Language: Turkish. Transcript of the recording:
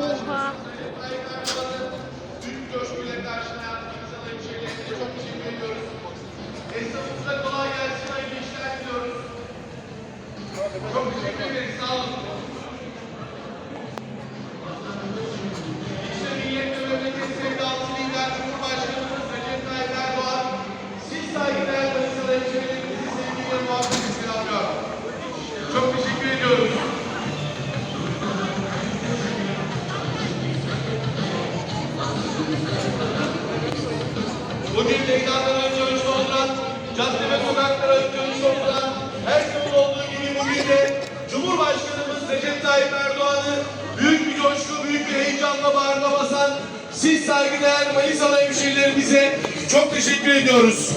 Oha. Tüm coşkuyla karşılayan insanların çevrelerine şey çok teşekkür ediyoruz. Esnafımıza kolay gelsin, hayırlı işler diliyoruz. Çok teşekkür ederiz, sağ olun. Bugün meydanlara önce dolduran, cadde ve sokaklara önce dolduran, her zaman olduğu gibi bugün de Cumhurbaşkanımız Recep Tayyip Erdoğan'ı büyük bir coşku, büyük bir heyecanla bağrına basan siz saygıdeğer Manisalı hemşehrilerimize çok teşekkür ediyoruz.